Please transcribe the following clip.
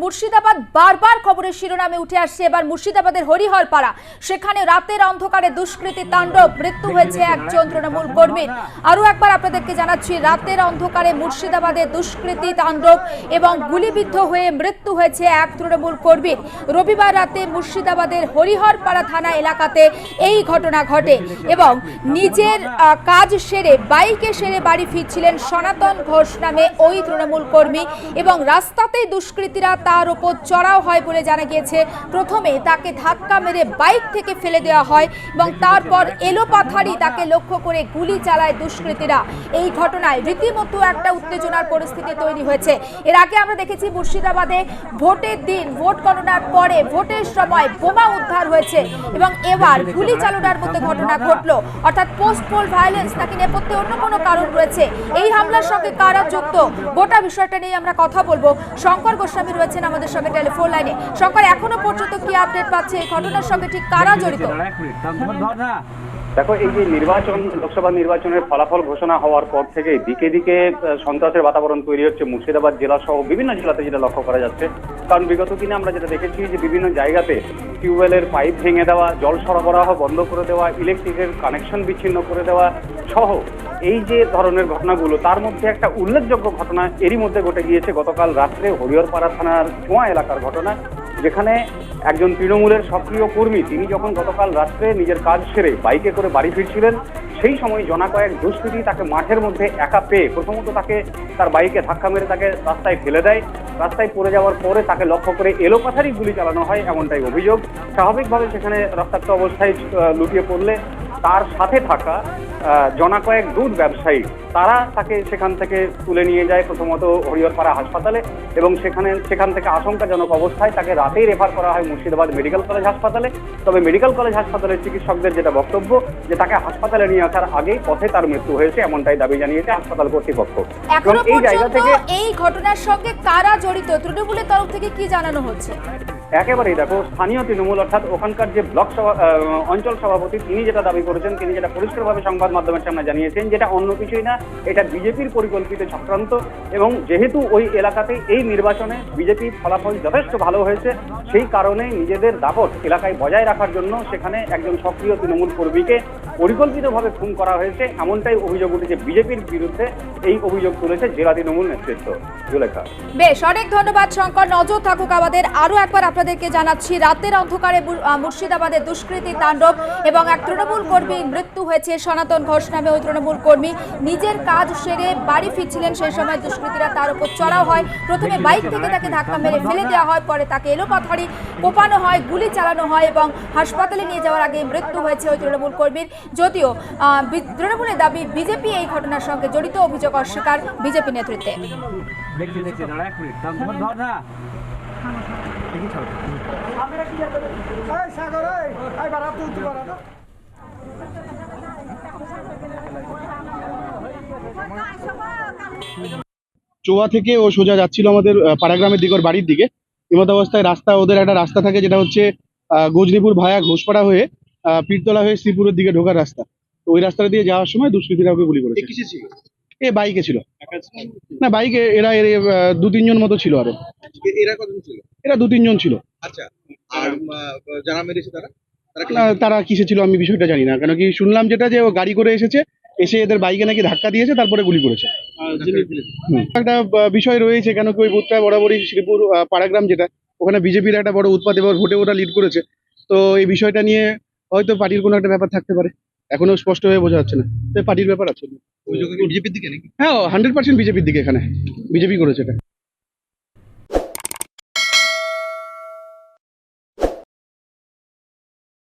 মুর্শিদাবাদ বারবার খবরের শিরোনামে উঠে আসছে। এবার মুর্শিদাবাদের হরিহর পাড়া সেখানে রাতের অন্ধকারে দুষ্কৃতী তাণ্ডব, মৃত্যু হয়েছে একজন তৃণমূল কর্মীর। আরও একবার আপনাদেরকে জানাচ্ছি, রাতের অন্ধকারে মুর্শিদাবাদে দুষ্কৃতী তাণ্ডব এবং গুলিবিদ্ধ হয়ে মৃত্যু হয়েছে এক তৃণমূল কর্মীর। রবিবার রাতে মুর্শিদাবাদের হরিহর পাড়া থানা এলাকাতে এই ঘটনা ঘটে এবং নিজের কাজ সেরে, বাইকে সেরে বাড়ি ফিরছিলেন সনাতন ঘোষ নামে ওই তৃণমূল কর্মী এবং রাস্তাতেই দুষ্কৃতীরা তার ওপর চড়াও হয় বলে জানা গিয়েছে। প্রথমে তাকে ধাক্কা মেরে বাইক থেকে ফেলে দেওয়া হয় এবং তারপর এলোপাথারি তাকে লক্ষ্য করে গুলি চালায় দুষ্কৃতীরা। এই ঘটনায় রীতিমতো একটা উত্তেজনার পরিস্থিতি তৈরি হয়েছে। এর আগে আমরা দেখেছি মুর্শিদাবাদে ভোটের দিন, ভোট গণনার পরে ভোটের সময় বোমা উদ্ধার হয়েছে এবং এবার গুলি চালনার মতো ঘটনা ঘটলো। অর্থাৎ পোস্ট পোল ভায়োলেন্স নাকি নেপথ্যে অন্য কোনো কারণ রয়েছে। এই হামলার সঙ্গে কারা যুক্ত, গোটা বিষয়টা নিয়ে আমরা কথা বলব। শঙ্কর গোস্বামী রয়েছেন আমাদের সঙ্গে টেলিফোন লাইনে। সরকার এখনও পর্যন্ত কি আপডেট পাচ্ছে এই ঘটনার সঙ্গে ঠিক কারা জড়িত? দেখো, এই যে নির্বাচন, লোকসভা নির্বাচনের ফলাফল ঘোষণা হওয়ার পর থেকে দিকে দিকে সন্ত্রাসের বাতাবরণ তৈরি হচ্ছে মুর্শিদাবাদ জেলা সহ বিভিন্ন জেলাতে যেটা লক্ষ্য করা যাচ্ছে। কারণ বিগত দিনে আমরা যেটা দেখেছি যে বিভিন্ন জায়গাতে টিউবওয়েলের পাইপ ভেঙে দেওয়া, জল সরবরাহ বন্ধ করে দেওয়া, ইলেকট্রিকের কানেকশন বিচ্ছিন্ন করে দেওয়া সহ এই যে ধরনের ঘটনাগুলো, তার মধ্যে একটা উল্লেখযোগ্য ঘটনা এরই মধ্যে ঘটে গিয়েছে গতকাল রাত্রে হরিহরপাড়া থানার চোয়া এলাকার ঘটনা। যেখানে একজন তৃণমূলের সক্রিয় কর্মী, তিনি যখন গতকাল রাত্রে নিজের কাজ সেরে বাইকে করে বাড়ি ফিরছিলেন, সেই সময় জনা কয়েক দুষ্কৃতি তাকে মাঠের মধ্যে একা পেয়ে প্রথমত তাকে তার বাইকে ধাক্কা মেরে তাকে রাস্তায় ফেলে দেয়। রাস্তায় পড়ে যাওয়ার পরে তাকে লক্ষ্য করে এলোপাথারি গুলি চালানো হয় এমনটাই অভিযোগ। স্বাভাবিকভাবে সেখানে রক্তাক্ত অবস্থায় লুটিয়ে পড়লে তার সাথে থাকা জনা কয়েক দুধ ব্যবসায়ী তারা তাকে সেখান থেকে তুলে নিয়ে যায় প্রথমত হরিহরপাড়া হাসপাতালে এবং সেখানে সেখান থেকে আশঙ্কাজনক অবস্থায় তাকে রাতেই রেফার করা হয় মুর্শিদাবাদ মেডিকেল কলেজ হাসপাতালে। তবে মেডিকেল কলেজ হাসপাতালের চিকিৎসকদের যেটা বক্তব্য যে তাকে হাসপাতালে নিয়ে আসার আগেই পথে তার মৃত্যু হয়েছে এমনটাই দাবি জানিয়েছে হাসপাতাল কর্তৃপক্ষ। এবং এই জায়গা থেকে এই ঘটনার সঙ্গে কারা জড়িত? তৃণমূলের তরফ থেকে কি জানানো হচ্ছে? একেবারেই দেখো, স্থানীয় তৃণমূল অর্থাৎ ওখানকার যে ব্লক সভা অঞ্চল সভাপতি, তিনি যেটা দাবি করেছেন, তিনি যেটা পরিষ্কারভাবে সংবাদ মাধ্যমের সামনে জানিয়েছেন যেটা অন্য কিছুই না, এটা বিজেপির পরিকল্পিত চক্রান্ত এবং যেহেতু ওই এলাকাতে এই নির্বাচনে বিজেপির ফলাফল যথেষ্ট ভালো হয়েছে, সেই কারণে নিজেদের দাপট এলাকায় বজায় রাখার জন্য সেখানে একজন সক্রিয় তৃণমূল কর্মীকে পরিকল্পিতভাবে খুন করা হয়েছে, এমনটাই অভিযোগ উঠেছে বিজেপির বিরুদ্ধে, এই অভিযোগ তুলেছে জেলা তৃণমূল নেতৃত্ব বেশ, অনেক ধন্যবাদ, শঙ্কর। নজর থাকুক আমাদের আরও একবার আপনাদেরকে জানাচ্ছি, রাতের অন্ধকারে মুর্শিদাবাদে দুষ্কৃতী তাণ্ডব এবং এক তৃণমূল কর্মীর মৃত্যু হয়েছে। সনাতন ঘোষ নামে ওই তৃণমূল কর্মী নিজের কাজ সেরে বাড়ি ফিরছিলেন। সেই সময় দুষ্কৃতীরা তার উপর চড়াও হয়। প্রথমে বাইক থেকে তাকে ধাক্কা মেরে ফেলে দেওয়া হয়, পরে তাকে এলোপাথারি কোপানো হয়, গুলি চালানো হয় এবং হাসপাতালে নিয়ে যাওয়ার আগে মৃত্যু হয়েছে ওই তৃণমূল কর্মীর। যদিও তৃণমূলের দাবি বিজেপি এই ঘটনার সঙ্গে জড়িত অভিযোগ অস্বীকার বিজেপি নেতৃত্বে। সাগর না চোয়া থেকে ও সোজা যাচ্ছিল আমাদের পাড়াগ্রামের দিকে ওর বাড়ির দিকে। এমত অবস্থায় রাস্তা ওদের একটা রাস্তা থাকে যেটা হচ্ছে আহ, গজনীপুর ভায়া ঘোষপাড়া হয়ে আহ, পীরতলা হয়ে শ্রীপুরের দিকে ঢোকার রাস্তা। তো ওই রাস্তা দিয়ে যাওয়ার সময় দুষ্কৃতীরা ওকে গুলি করেছে। এ বাইকে ছিল। না বাইকে এরা দু তিনজন মতো ছিল আরও। এরা কতজন ছিল? এরা দু তিনজন ছিল। আচ্ছা আর যারা মেরেছে তারা? তারা কিসে ছিল আমি বিষয়টা জানি না। কেন কি শুনলাম যেটা যে ও গাড়ি করে এসেছে এসে এদের বাইকে নাকি ধাক্কা দিয়েছে তারপরে গুলি করেছে। একটা বিষয় রয়েছে কেন কি ওই বুথটা বরাবরই শ্রীপুর পাড়াগ্রাম যেটা ওখানে বিজেপির একটা বড় উৎপাদ এবার ভোটে ওরা লিড করেছে। তো এই বিষয়টা নিয়ে হয়তো পার্টির কোনো একটা ব্যাপার থাকতে পারে। এখনও স্পষ্ট হয়ে বোঝা যাচ্ছে না। তো পার্টির ব্যাপার আছে। বিজেপির দিকে নাকি? হ্যাঁ হান্ড্রেড পার্সেন্ট বিজেপির দিকে এখানে। বিজেপি করেছে এটা।